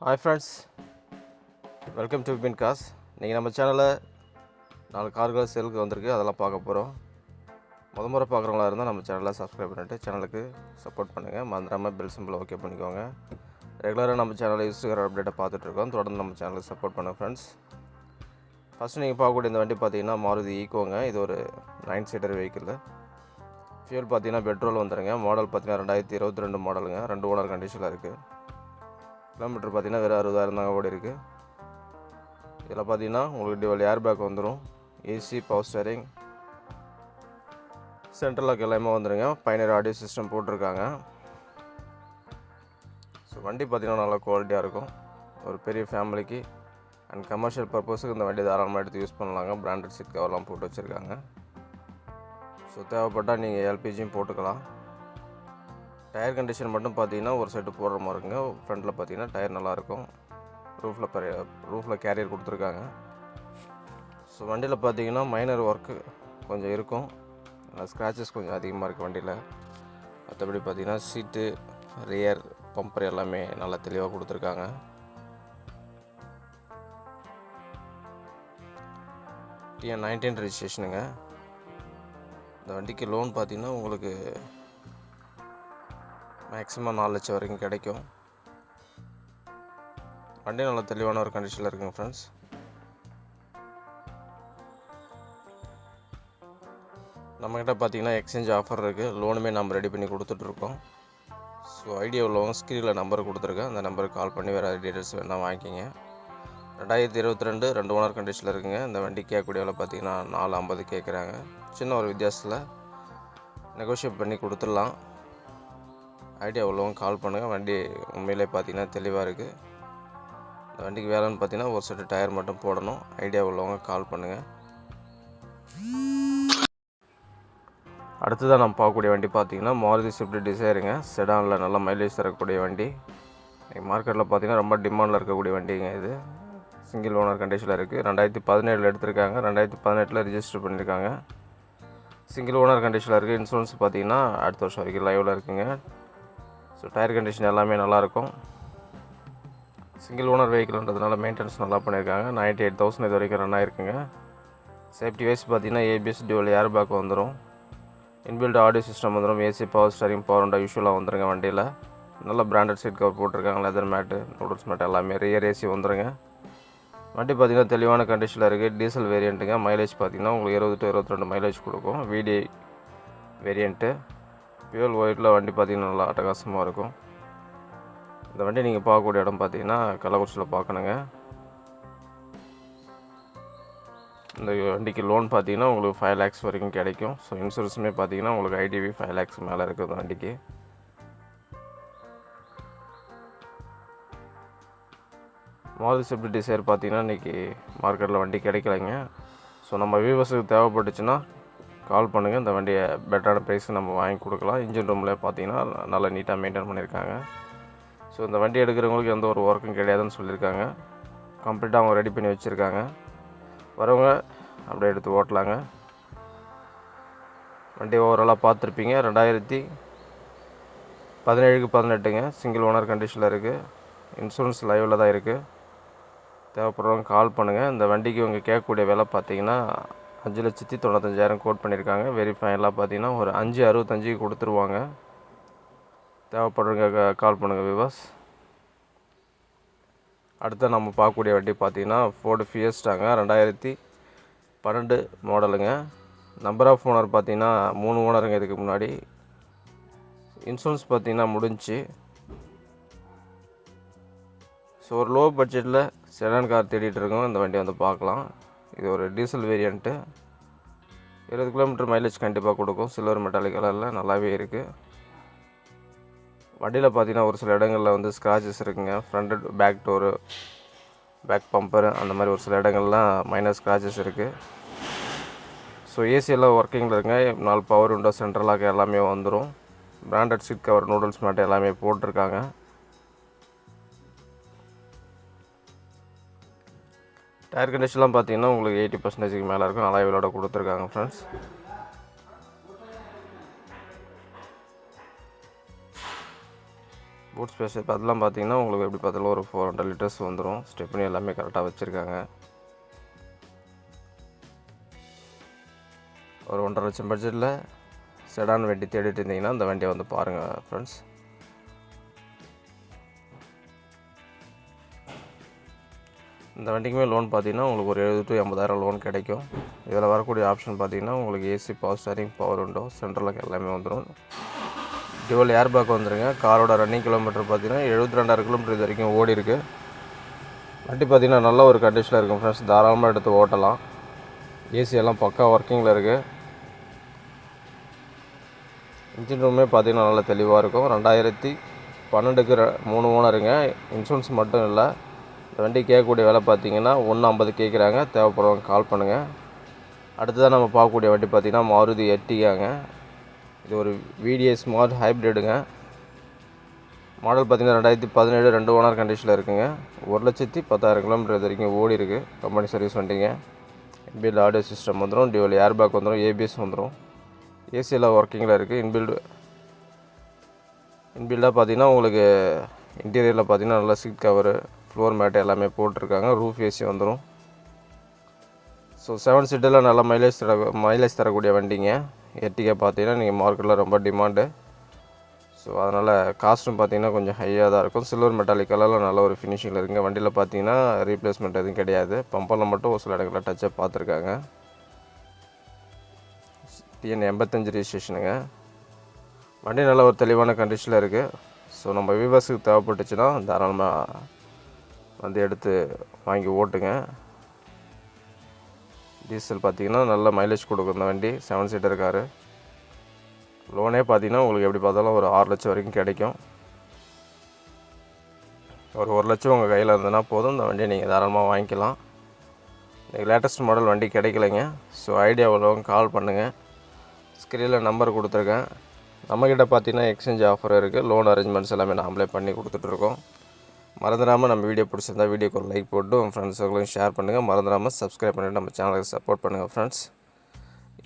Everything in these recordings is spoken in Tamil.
ஹாய் ஃப்ரெண்ட்ஸ் வெல்கம் டு பின் காஸ் நீங்கள் நம்ம சேனலில் நாலு கார்கள் சேலுக்கு வந்திருக்கு. அதெல்லாம் பார்க்க போகிறோம் முத முறை பார்க்குறவங்களா இருந்தால் நம்ம சேனலை சப்ஸ்கிரைப் பண்ணிட்டு சேனலுக்கு சப்போர்ட் பண்ணுங்கள் மறந்துடாமல் பெல் சிம்பிளை ஓகே பண்ணிக்கோங்க. ரெகுலராக நம்ம சேனலில் இன்ஸ்டாகிராம் அப்டேட்டை பார்த்துட்ருக்கோம் தொடர்ந்து நம்ம சேனலுக்கு சப்போர்ட் பண்ணுங்கள் ஃப்ரெண்ட்ஸ் ஃபஸ்ட்டு நீங்கள் பார்க்கக்கூடிய இந்த வண்டி பார்த்தீங்கன்னா மாருதி ஈக்கோங்க இது ஒரு நைன் சீட்டர் வெஹிக்கிள் ஃபியூல் பார்த்தீங்கன்னா பெட்ரோல் வந்துடுங்க மாடல் பார்த்தீங்கன்னா ரெண்டாயிரத்தி இருபத்தி ரெண்டு மாடலுங்க ரெண்டு ஓனர் கண்டிஷனில் இருக்குது கிலோமீட்டர் பார்த்தீங்கன்னா வெறும் அறுபதாயிரம் தாங்க ஓடி இருக்குது இதில் பார்த்தீங்கன்னா உங்களுக்கு டிவல் ஏர் பேக் வந்துடும் AC power steering central lock எல்லாமே வந்துடுங்க பைனர் ஆடியோ சிஸ்டம் போட்டிருக்காங்க. ஸோ வண்டி பார்த்தீங்கன்னா நல்லா குவாலிட்டியாக இருக்கும். ஒரு பெரிய ஃபேமிலிக்கு அண்ட் கமர்ஷியல் பர்பஸுக்கு இந்த வண்டி தாராளமாக எடுத்து யூஸ் பண்ணலாங்க. பிராண்டட் சீட் கவர்லாம் போட்டு வச்சுருக்காங்க. ஸோ தேவைப்பட்டால் நீங்கள் எல்பிஜியும் போட்டுக்கலாம். டயர் கண்டிஷன் மட்டும் பார்த்தீங்கன்னா ஒரு செட்டு போடுற மாதிரி இருக்குங்க. ஃப்ரண்ட்டில் பார்த்தீங்கன்னா டயர் நல்லாயிருக்கும். ரூஃபில் பெரிய ரூஃபில் கேரியர் கொடுத்துருக்காங்க. ஸோ வண்டியில் பார்த்தீங்கன்னா மைனர் ஒர்க்கு கொஞ்சம் இருக்கும். ஸ்க்ராச்சஸ் கொஞ்சம் அதிகமாக இருக்குது வண்டியில். மற்றபடி பார்த்தீங்கன்னா சீட்டு ரியர் பம்பர் எல்லாமே நல்லா தெளிவாக கொடுத்துருக்காங்க. டிஎன் நைன்டீன் ரெஜிஸ்ட்ரேஷனுங்க இந்த வண்டிக்கு லோன் பார்த்தீங்கன்னா உங்களுக்கு மேக்ஸிமம் நாலு லட்சம் வரைக்கும் கிடைக்கும். வண்டி நல்ல தெளிவான ஒரு கண்டிஷனில் இருக்குங்க ஃப்ரெண்ட்ஸ் நம்மக்கிட்ட பார்த்தீங்கன்னா எக்ஸ்சேஞ்ச் ஆஃபர் இருக்குது லோனுமே நம்ம ரெடி பண்ணி கொடுத்துட்ருக்கோம் ஸோ ஐடியா உள்ளவங்க ஸ்க்ரீனில் நம்பர் கொடுத்துருக்கேன் அந்த நம்பருக்கு கால் பண்ணி வேறு டீட்டெயில்ஸ் வேணால் வாங்கிக்கிங்க. ரெண்டாயிரத்தி இருபத்தி ரெண்டு ரெண்டு ஓனர் கண்டிஷனில் இருக்குங்க. இந்த வண்டி கேட்கக்கூடிய விலை பார்த்தீங்கன்னா நாலு ஐம்பது கேட்குறாங்க சின்ன ஒரு வித்தியாசத்தில் நெகோஷியேட் பண்ணி கொடுத்துடலாம். ஐடியா உள்ளவங்க கால் பண்ணுங்கள் வண்டி உண்மையிலே பார்த்தீங்கன்னா தெளிவாக இருக்குது இந்த வண்டிக்கு வேலைன்னு பார்த்தீங்கன்னா ஒரு செட்டு டயர் மட்டும் போடணும். ஐடியா உள்ளவங்க கால் பண்ணுங்கள் அடுத்ததாக நம்ம பார்க்கக்கூடிய வண்டி பார்த்தீங்கன்னா மாருதி ஸ்விஃப்ட் டிசைருங்க செடானில் நல்ல மைலேஜ் தரக்கூடிய வண்டி. மார்க்கெட்டில் பார்த்தீங்கன்னா ரொம்ப டிமாண்டில் இருக்கக்கூடிய வண்டிங்க இது. சிங்கிள் ஓனர் கண்டிஷனில் இருக்குது ரெண்டாயிரத்தி பதினேழில் எடுத்திருக்காங்க. ரெண்டாயிரத்தி பதினெட்டில் ரிஜிஸ்டர் பண்ணியிருக்காங்க. சிங்கிள் ஓனர் கண்டிஷனில் இருக்குது இன்சூரன்ஸ் பார்த்தீங்கன்னா அடுத்த வருஷம் வரைக்கும் லைவில் இருக்குங்க. ஸோ டயர் கண்டிஷன் எல்லாமே நல்லாயிருக்கும். சிங்கிள் ஓனர் வெஹிக்கிள்ன்றதுனால மெயின்டெனன்ஸ் நல்லா பண்ணியிருக்காங்க. நைன்ட்டி எயிட் தௌசண்ட் இது வரைக்கும் ரன் ஆயிருக்குங்க. சேஃப்டி வைஸ் பார்த்தீங்கன்னா ஏபிஎஸ் டியூவல் ஏர் பேக் வந்துடும் இன்பில்ட் ஆடியோ சிஸ்டம் வந்துடும் ஏசி பவர் ஸ்டரிங் பவர் உண்டா யூஸ்வலாக வந்துருங்க வண்டியில். நல்ல பிராண்டட் சீட் கவர் போட்டிருக்காங்க. லெதர் மேட்டு நூடுல்ஸ் மேட் எல்லாமே. ரியர் ஏசி வந்துருங்க. வண்டி பார்த்திங்கன்னா தெளிவான கண்டிஷனில் இருக்குது டீசல் வேரியண்ட்டுங்க மைலேஜ் பார்த்திங்கன்னா உங்களுக்கு இருபது டு இருபத்தி ரெண்டு மைலேஜ் கொடுக்கும். விடி வேரியண்ட்டு பியூல் ஒயிட்டில் வண்டி பார்த்திங்கன்னா நல்லா அட்டகாசமாக இருக்கும். இந்த வண்டி நீங்கள் பார்க்கக்கூடிய இடம் பார்த்தீங்கன்னா கள்ளக்குறிச்சியில் பார்க்கணுங்க. இந்த வண்டிக்கு லோன் பார்த்தீங்கன்னா உங்களுக்கு ஃபைவ் லேக்ஸ் வரைக்கும் கிடைக்கும். ஸோ இன்சூரன்ஸுமே பார்த்தீங்கன்னா உங்களுக்கு ஐடிவி ஃபைவ் லேக்ஸ் மேலே இருக்குது வண்டிக்கு. மாருதி ஸ்விஃப்ட் டிசைர் பார்த்தீங்கன்னா இன்றைக்கி மார்க்கெட்டில் வண்டி கிடைக்கலைங்க. ஸோ நம்ம வியூவர்ஸுக்கு தேவைப்பட்டுச்சுன்னா கால் பண்ணுங்கள் இந்த வண்டியை பெட்டரான ப்ரைஸுக்கு நம்ம வாங்கி கொடுக்கலாம். இன்ஜின் ரூமில் பார்த்தீங்கன்னா நல்லா நீட்டாக மெயின்டைன் பண்ணியிருக்காங்க. ஸோ இந்த வண்டி எடுக்கிறவங்களுக்கு எந்த ஒரு ஒர்க்கும் கிடையாதுன்னு சொல்லியிருக்காங்க. கம்ப்ளீட்டாக அவங்க ரெடி பண்ணி வச்சுருக்காங்க. வரவங்க அப்படியே எடுத்து ஓட்டலாங்க. வண்டி ஓவராலாக பார்த்துருப்பீங்க. ரெண்டாயிரத்தி பதினேழுக்கு பதினெட்டுங்க. சிங்கிள் ஓனர் கண்டிஷனில் இருக்குது இன்சூரன்ஸ் லைவில் தான் இருக்குது தேவைப்படுறவங்க கால் பண்ணுங்கள் இந்த வண்டிக்கு இவங்க கேட்கக்கூடிய விலை பார்த்தீங்கன்னா அஞ்சு லட்சத்தி தொண்ணூத்தஞ்சாயிரம் கோட் பண்ணியிருக்காங்க. வெரி ஃபைனலாக பார்த்தீங்கன்னா ஒரு அஞ்சு அறுபத்தஞ்சுக்கு கொடுத்துருவாங்க. தேவைப்படுறவங்க கால் பண்ணுங்கள் விவாஸ் அடுத்து நம்ம பார்க்கக்கூடிய வண்டி பார்த்தீங்கன்னா ஃபோர்டு ஃபியஸ்டாங்க ரெண்டாயிரத்தி பன்னெண்டு மாடலுங்க நம்பர் ஆஃப் ஓனர் பார்த்தீங்கன்னா மூணு ஓனருங்க இதுக்கு முன்னாடி. இன்சூரன்ஸ் பார்த்தீங்கன்னா முடிஞ்சு. ஸோ ஒரு லோ பட்ஜெட்டில் செடான் கார் தேடிட்டு இருக்கோம். இந்த வண்டி வந்து பார்க்கலாம். இது ஒரு டீசல் வேரியண்ட்டு இருபது கிலோமீட்டர் மைலேஜ் கண்டிப்பாக கொடுக்கும். சில்வர் மெட்டாலிக் கலரில் நல்லாவே இருக்குது வண்டியில் பார்த்தீங்கன்னா ஒரு சில இடங்களில் வந்து ஸ்க்ராச்சஸ் இருக்குங்க. Front back door back bumper அந்த மாதிரி ஒரு சில இடங்கள்லாம் மைனஸ் ஸ்க்ராச்சஸ் இருக்குது ஸோ ஏசியெல்லாம் ஒர்க்கிங்கில் இருக்குங்க. நாலு பவர் விண்டோ சென்ட்ரலாக எல்லாமே வந்துடும் branded seat cover noodles mat எல்லாமே போட்டிருக்காங்க. ஏர் கண்டிஷன்லாம் பார்த்தீங்கன்னா உங்களுக்கு எயிட்டி பர்சன்டேஜுக்கு மேலே இருக்கும். அலாய்விலோட கொடுத்துருக்காங்க ஃப்ரெண்ட்ஸ் பூட்ஸ் ஸ்பெஷல் அதெல்லாம் பார்த்தீங்கன்னா உங்களுக்கு எப்படி பார்த்தாலும் ஒரு ஃபோர் ஹண்ட்ரட் லிட்டர்ஸ் வந்துடும் ஸ்டெப்னி எல்லாமே கரெக்டாக வச்சுருக்காங்க. ஒரு ஒன்றரை லட்சம் பட்ஜெட்டில் செடான் வண்டி தேடிட்டு இருந்தீங்கன்னா அந்த வண்டியை வந்து பாருங்கள் ஃப்ரெண்ட்ஸ் இந்த வண்டிக்குமே லோன் பார்த்தீங்கன்னா உங்களுக்கு ஒரு எழுபது டு எண்பதாயிரம் லோன் கிடைக்கும். இதில் வரக்கூடிய ஆப்ஷன் பார்த்தீங்கன்னா உங்களுக்கு AC power steering power window சென்ட்ரலாக எல்லாமே வந்துடும் டியூவல் ஏர் பேக் வந்துருங்க காரோட ரன்னிங் கிலோமீட்டர் பார்த்தீங்கன்னா எழுபத்தி ரெண்டாயிரம் கிலோமீட்டர் இது வரைக்கும் ஓடி இருக்கு. வண்டி பார்த்தீங்கன்னா நல்ல ஒரு கண்டிஷனில் இருக்கும் ஃப்ரெண்ட்ஸ் தாராளமாக எடுத்து ஓட்டலாம். ஏசி எல்லாம் பக்கா ஒர்க்கிங்கில் இருக்குது இன்ஜின் ரூமே பார்த்தீங்கன்னா நல்லா தெளிவாக இருக்கும். ரெண்டாயிரத்தி பன்னெண்டுக்கு மூணு ஓனருங்க. இன்சூரன்ஸ் மட்டும் இல்லை. இந்த வண்டி கேட்கக்கூடிய விலை பார்த்தீங்கன்னா ஒன்று ஐம்பது கேட்குறாங்க. தேவைப்படுறவங்க கால் பண்ணுங்கள் அடுத்ததாக நம்ம பார்க்கக்கூடிய வண்டி பார்த்தீங்கன்னா மாருதி எட்டிகாங்க. இது ஒரு விடிஎஸ் ஸ்மார்ட் ஹைப்ரிடுங்க மாடல் பார்த்தீங்கன்னா ரெண்டாயிரத்தி பதினேழு ரெண்டு ஓனர் கண்டிஷனில் இருக்குங்க. ஒரு லட்சத்தி பத்தாயிரம் கிலோமீட்டர் இது வரைக்கும் ஓடி இருக்கு. கம்பெனி சர்வீஸ் வண்டிங்க. இன்பில்ட் ஆடியோ சிஸ்டம் வந்துடும் டியூவல் ஏர் பேக் வந்துடும் ஏபிஎஸ் வந்துடும் ஏசியெல்லாம் ஒர்க்கிங்கில் இருக்குது இன்பில்டு இன்பில்டாக பார்த்தீங்கன்னா உங்களுக்கு இன்டீரியரில் பார்த்தீங்கன்னா நல்லா சீட் கவரு ஃப்ளோர் மேட் எல்லாமே போட்டிருக்காங்க. ரூஃப் ஏசி வந்துடும் ஸோ செவன் சீட்டில் நல்ல மைலேஜ் தர மைலேஜ் தரக்கூடிய வண்டிங்க. எட்டிக்கே பார்த்தீங்கன்னா நீங்கள் மார்க்கெட்டில் ரொம்ப டிமாண்டு ஸோ அதனால் காஸ்ட்டும் பார்த்தீங்கன்னா கொஞ்சம் ஹையாக தான் இருக்கும். சில்வர் மெட்டாலிக் கலரில் நல்ல ஒரு ஃபினிஷிங்கில் இருக்குங்க. வண்டியில் பார்த்தீங்கன்னா ரீப்ளேஸ்மெண்ட் எதுவும் கிடையாது. பம்பரில் மட்டும் ஒரு சில இடங்களில் டச்சப் பார்த்துருக்காங்க. டிஎன் எண்பத்தஞ்சு ரிஜிஸ்ட்ரேஷனுங்க வண்டி நல்ல ஒரு தெளிவான கண்டிஷனில் இருக்குது ஸோ நம்ம வியூவர்ஸுக்கு தேவைப்பட்டுச்சுன்னா தாராளமாக வந்து எடுத்து வாங்கி ஓட்டுங்க. டீசல் பார்த்தீங்கன்னா நல்ல மைலேஜ் கொடுக்கும் இந்த வண்டி. Seven seater car. லோனே பார்த்தீங்கன்னா உங்களுக்கு எப்படி பார்த்தாலும் ஒரு ஆறு லட்சம் வரைக்கும் கிடைக்கும். ஒரு ஒரு லட்சம் உங்கள் கையில் இருந்ததுன்னா போதும். இந்த வண்டியை நீங்கள் தாராளமாக வாங்கிக்கலாம். இன்றைக்கி லேட்டஸ்ட் மாடல் வண்டி கிடைக்கலைங்க. ஸோ ஐடியா உள்ளவங்க கால் பண்ணுங்கள் ஸ்க்ரீனில் நம்பர் கொடுத்துருக்கேன். நம்மக்கிட்ட பார்த்தீங்கன்னா எக்ஸ்சேஞ்ச் ஆஃபர் இருக்குது லோன் அரேஞ்ச்மெண்ட்ஸ் எல்லாமே நாமளே பண்ணி கொடுத்துட்ருக்கோம் மறந்துடாமல் நம்ம வீடியோ பிடிச்சிருந்தா வீடியோக்கு ஒரு லைக் போட்டு உங்கள் ஃப்ரெண்ட்ஸுகளும் ஷேர் பண்ணுங்கள் மறந்துடாமல் சப்ஸ்கிரைப் பண்ணிவிட்டு நம்ம சேனலுக்கு சப்போர்ட் பண்ணுங்கள் ஃப்ரெண்ட்ஸ்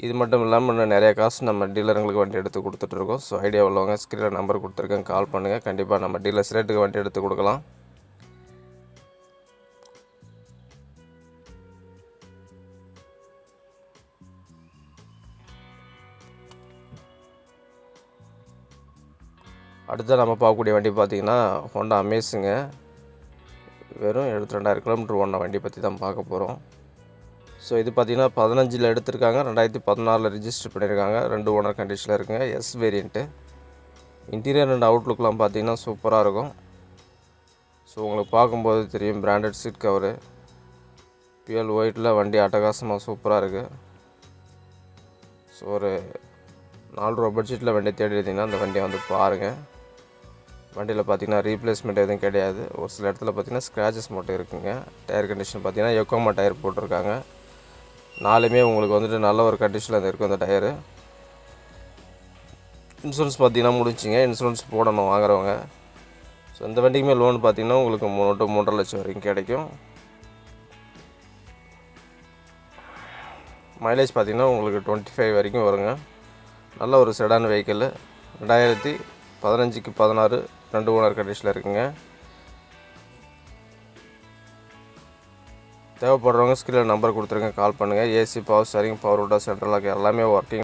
இது மட்டும் இல்லாமல் இன்னும் நிறைய காசு நம்ம டீலருங்களுக்கு வண்டி எடுத்து கொடுத்துட்ருக்கோம் ஸோ ஐடியா உள்ளவங்க ஸ்க்ரீனில் நம்பர் கொடுத்துருக்கேன். கால் பண்ணுங்கள் கண்டிப்பாக நம்ம டீலர்ஸ் ரேட்டுக்கு வண்டி எடுத்து கொடுக்கலாம். அடுத்து நம்ம பார்க்கக்கூடிய வண்டி பார்த்தீங்கன்னா ஹோண்டா அமேஸுங்க வெறும் எழுபத்தி ரெண்டாயிரம் கிலோமீட்டர் ஓடின வண்டி பற்றி தான் பார்க்க போகிறோம் ஸோ இது பார்த்திங்கன்னா பதினஞ்சில் எடுத்திருக்காங்க ரெண்டாயிரத்தி பதினாறில் ரிஜிஸ்டர் பண்ணியிருக்காங்க ரெண்டு ஓனர் கண்டிஷனில் இருக்குங்க எஸ் வேரியண்ட்டு இன்டீரியர் அண்ட் அவுட்லுக்லாம் பார்த்தீங்கன்னா சூப்பராக இருக்கும். ஸோ உங்களுக்கு பார்க்கும்போது தெரியும் பிராண்டட் சீட் கவரு பிஎல் ஒயிட்டில் வண்டி அட்டகாசமாக சூப்பராக இருக்குது ஸோ ஒரு நாலு ரூபா பட்ஜெட்டில் வண்டி தேடி இருந்தீங்கன்னா அந்த வண்டியை வந்து பாருங்கள் வண்டியில் பார்த்தீங்கன்னா ரீப்ளேஸ்மெண்ட் எதுவும் கிடையாது. ஒரு சில இடத்துல பார்த்தீங்கன்னா ஸ்க்ராச்சஸ் மட்டும் இருக்குங்க. டயர் கண்டிஷன் பார்த்தீங்கன்னா எக்கோமா டயர் போட்டிருக்காங்க. நாலுமே உங்களுக்கு வந்துட்டு நல்ல ஒரு கண்டிஷனில் இருக்கும் அந்த டயரு இன்சூரன்ஸ் பார்த்தீங்கன்னா முடிஞ்சிங்க இன்சூரன்ஸ் போடணும் வாங்குறவங்க. ஸோ இந்த வண்டிக்குமே லோன் பார்த்தீங்கன்னா உங்களுக்கு மூணு டு மூன்றரை லட்சம் வரைக்கும் கிடைக்கும். மைலேஜ் பார்த்தீங்கன்னா உங்களுக்கு டுவெண்ட்டி ஃபைவ் வரைக்கும் வருங்க. நல்ல ஒரு செடான் வெஹிக்கிள் ரெண்டாயிரத்தி பதினஞ்சுக்கு பதினாறு ரெண்டு ஓனர் கண்டிஷனில் இருக்குங்க. தேவைப்படுறவங்க ஸ்க்ரீனில் நம்பர் கொடுத்துருங்க கால் பண்ணுங்கள் ஏசி பவர் ஸ்டாரிங் பவர் விட்டா சென்ட்ரலாக எல்லாமே ஒர்க்கிங்